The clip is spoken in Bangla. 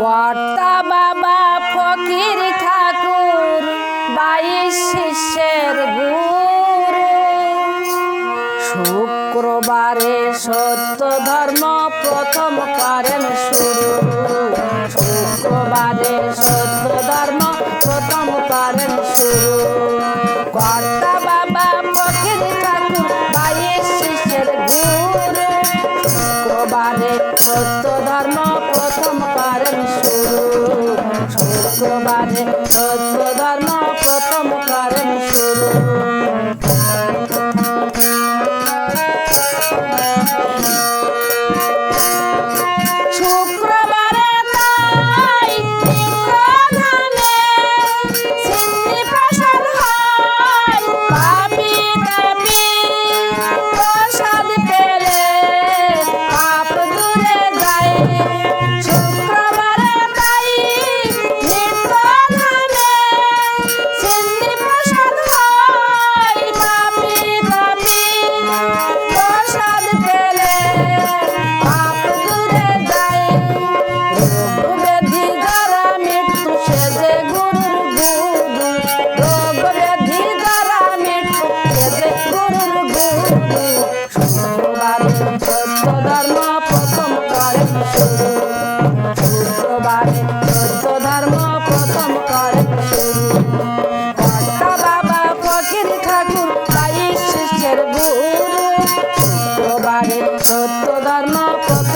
কর্তা বাবা ফকির ঠাকুর, বাইশ শিষ্যের গুরু। শুক্রবারে সত্য ধর্ম প্রথম করেন শুরু। শুক্রবারে সত্য ধর্ম প্রথম করেন শুরু। কর্তা বাবা ফকির ঠাকুর, বাইশ শিষ্যের গুরু। শুক্রবারে সত্য ধর্ম শুক্রবারে সত্য ধর্ম ধর্ম প্রথম শুক্রবারে সত্য ধর্ম প্রথম